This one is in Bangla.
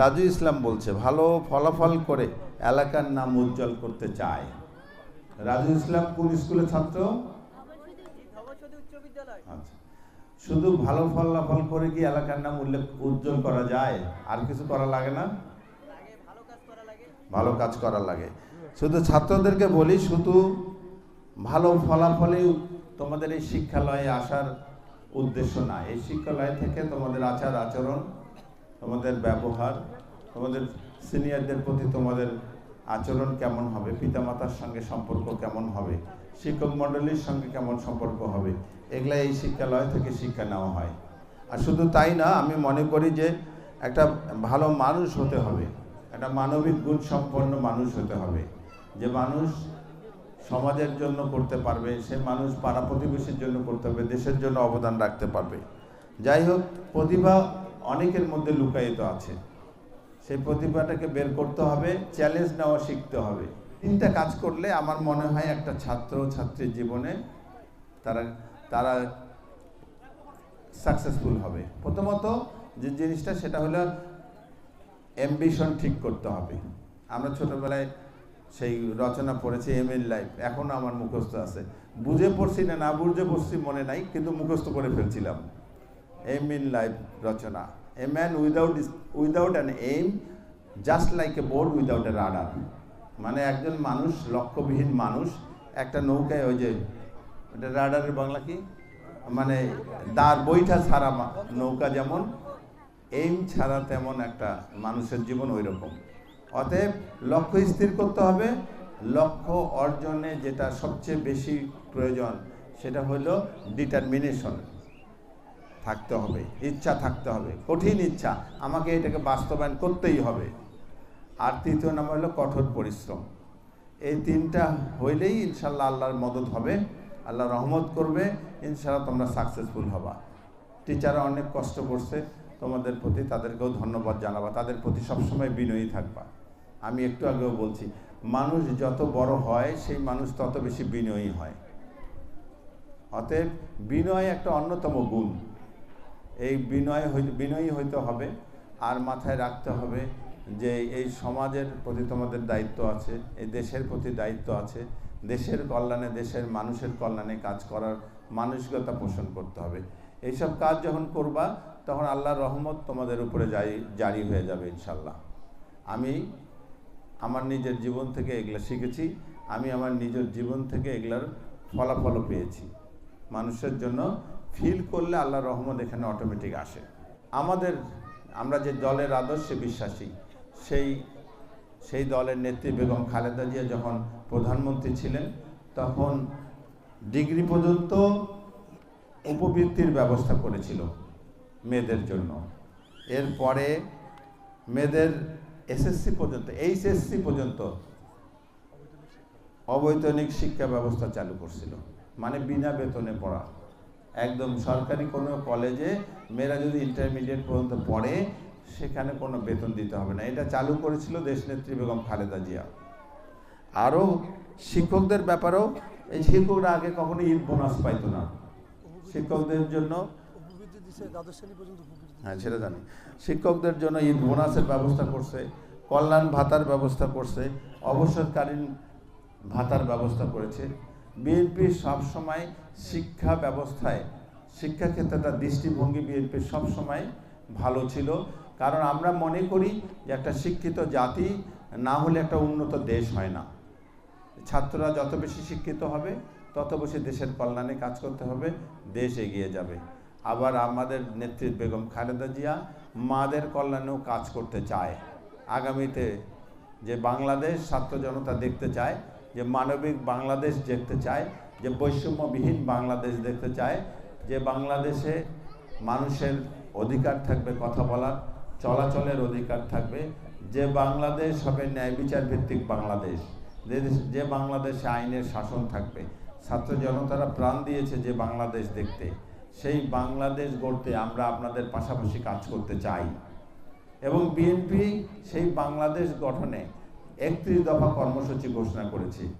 রাজু ইসলাম বলছে, ভালো ফলাফল করে এলাকার নাম উজ্জ্বল করতে চায়। রাজু ইসলাম কোন স্কুলের ছাত্র? আচ্ছা। শুধু ভালো ফলাফল করে কি এলাকার নাম উল্লেখ, উজ্জ্বল করা যায়? আর কিছু করা লাগে না? ভালো কাজ করা লাগে। শুধু ছাত্রদেরকে বলি, শুধু ভালো ফলাফলেই তোমাদের এই শিক্ষালয়ে আসার উদ্দেশ্য না। এই শিক্ষালয় থেকে তোমাদের আচার আচরণ তোমাদের ব্যবহার, তোমাদের সিনিয়রদের প্রতি তোমাদের আচরণ কেমন হবে, পিতামাতার সঙ্গে সম্পর্ক কেমন হবে, শিক্ষক মণ্ডলীর সঙ্গে কেমন সম্পর্ক হবে, এগুলা এই শিক্ষালয় থেকে শিক্ষা নেওয়া হয়। আর শুধু তাই না, আমি মনে করি যে একটা ভালো মানুষ হতে হবে, একটা মানবিক গুণ সম্পন্ন মানুষ হতে হবে। যে মানুষ সমাজের জন্য করতে পারবে, সে মানুষ পাড়া প্রতিবেশীর জন্য করতে হবে দেশের জন্য অবদান রাখতে পারবে। যাই হোক, প্রতিভা অনেকের মধ্যে লুকায়িত আছে। সেই প্রতিভাটাকে বের করতে হবে চ্যালেঞ্জ নেওয়া শিখতে হবে। তিনটা কাজ করলে আমার মনে হয় একটা ছাত্র ছাত্রীর জীবনে তারা তারা সাকসেসফুল হবে। প্রথমত যে জিনিসটা সেটা হলো অ্যাম্বিশন ঠিক করতে হবে। আমরা ছোটবেলায় সেই রচনা পড়েছি এম ইন লাইফ এখনও আমার মুখস্থ আছে। বুঝে পড়ছি না না বুঝে পড়ছি মনে নাই, কিন্তু মুখস্থ করে ফেলছিলাম। Aim in life Rachana. A man without without an aim just like a board without a rudder মানে একজন মানুষ, লক্ষ্যবিহীন মানুষ, একটা নৌকায় ওই যে ওটা রাডারের বাংলা কি? মানে দাঁড় বইটা ছাড়া নৌকা যেমন এইম ছাড়া তেমন একটা মানুষের জীবন ওই রকম অতএব লক্ষ্য স্থির করতে হবে। লক্ষ্য অর্জনে যেটা সবচেয়ে বেশি প্রয়োজন, সেটা হলো ডিটারমিনেশন থাকতে হবে, ইচ্ছা থাকতে হবে, কঠিন ইচ্ছা। আমাকে এটাকে বাস্তবায়ন করতেই হবে। আর তৃতীয় নাম্বার হলো কঠোর পরিশ্রম। এই তিনটা হইলেই ইনশাল্লাহ আল্লাহর মদত হবে, আল্লাহ রহমত করবে, ইনশাল্লাহ তোমরা সাকসেসফুল হবা। টিচাররা অনেক কষ্ট করছে, তোমাদের প্রতি তাদেরকেও ধন্যবাদ জানাবা, তাদের প্রতি সবসময় বিনয়ী থাকবা। আমি একটু আগেও বলছি, মানুষ যত বড় হয়, সেই মানুষ তত বেশি বিনয়ী হয়। অতএব বিনয় একটা অন্যতম গুণ। এই বিনয় বিনয়ী হইতে হবে। আর মাথায় রাখতে হবে যে এই সমাজের প্রতি তোমাদের দায়িত্ব আছে, এই দেশের প্রতি দায়িত্ব আছে। দেশের কল্যাণে, দেশের মানুষের কল্যাণে কাজ করার মানসিকতা পোষণ করতে হবে। এইসব কাজ যখন করবা, তখন আল্লাহর রহমত তোমাদের উপরে জারি জারি হয়ে যাবে ইনশাল্লাহ আমি আমার নিজের জীবন থেকে এগুলো শিখেছি, আমি আমার নিজের জীবন থেকে এগুলার ফলাফলও পেয়েছি। মানুষের জন্য ফিল করলে আল্লাহর রহমত এখানে অটোমেটিক আসে। আমাদের, আমরা যে দলের আদর্শে বিশ্বাসী, সেই সেই দলের নেত্রী বেগম খালেদা জিয়া যখন প্রধানমন্ত্রী ছিলেন, তখন ডিগ্রি পর্যন্ত উপবৃত্তির ব্যবস্থা করেছিল মেয়েদের জন্য। এরপরে মেয়েদের এসএসসি পর্যন্ত, এইচএসসি পর্যন্ত অবৈতনিক শিক্ষা ব্যবস্থা চালু করছিল মানে বিনা বেতনে পড়া। একদম সরকারি কোনো কলেজে মেয়েরা যদি ইন্টারমিডিয়েট পর্যন্ত পড়ে, সেখানে কোনো বেতন দিতে হবে না। এটা চালু করেছিল দেশনেত্রী বেগম খালেদা জিয়া। আরও শিক্ষকদের ব্যাপারেও, এই শিক্ষকরা আগে কখনো ঈদ বোনাস পাইতো না। শিক্ষকদের জন্য হ্যাঁ সেটা জানি। শিক্ষকদের জন্য ঈদ বোনাসের ব্যবস্থা করছে, কল্যাণ ভাতার ব্যবস্থা করছে, অবসরকালীন ভাতার ব্যবস্থা করেছে। বিএনপি সবসময় শিক্ষা ব্যবস্থায় শিক্ষাক্ষেত্রে তার দৃষ্টিভঙ্গি বিএনপির সবসময় ভালো ছিল। কারণ আমরা মনে করি যে একটা শিক্ষিত জাতি না হলে একটা উন্নত দেশ হয় না। ছাত্ররা যত বেশি শিক্ষিত হবে, তত বেশি দেশের কল্যাণে কাজ করতে হবে, দেশ এগিয়ে যাবে। আবার আমাদের নেত্রী বেগম খালেদা জিয়া মাদের কল্যাণেও কাজ করতে চায়। আগামীতে যে বাংলাদেশ ছাত্র জনতা দেখতে চায় যে মানবিক বাংলাদেশ দেখতে চায়, যে বৈষম্যবিহীন বাংলাদেশ দেখতে চায়, যে বাংলাদেশে মানুষের অধিকার থাকবে কথা বলার, চলাচলের অধিকার থাকবে, যে বাংলাদেশ হবে ন্যায় বিচার ভিত্তিক বাংলাদেশ, যে দেশ- যে বাংলাদেশে আইনের শাসন থাকবে। ছাত্র জনতারা প্রাণ দিয়েছে যে বাংলাদেশ দেখতে। সেই বাংলাদেশ গড়তে আমরা আপনাদের পাশাপাশি কাজ করতে চাই। এবং বিএনপি সেই বাংলাদেশ গঠনে একত্রিশ দফা কর্মসূচি ঘোষণা করেছে।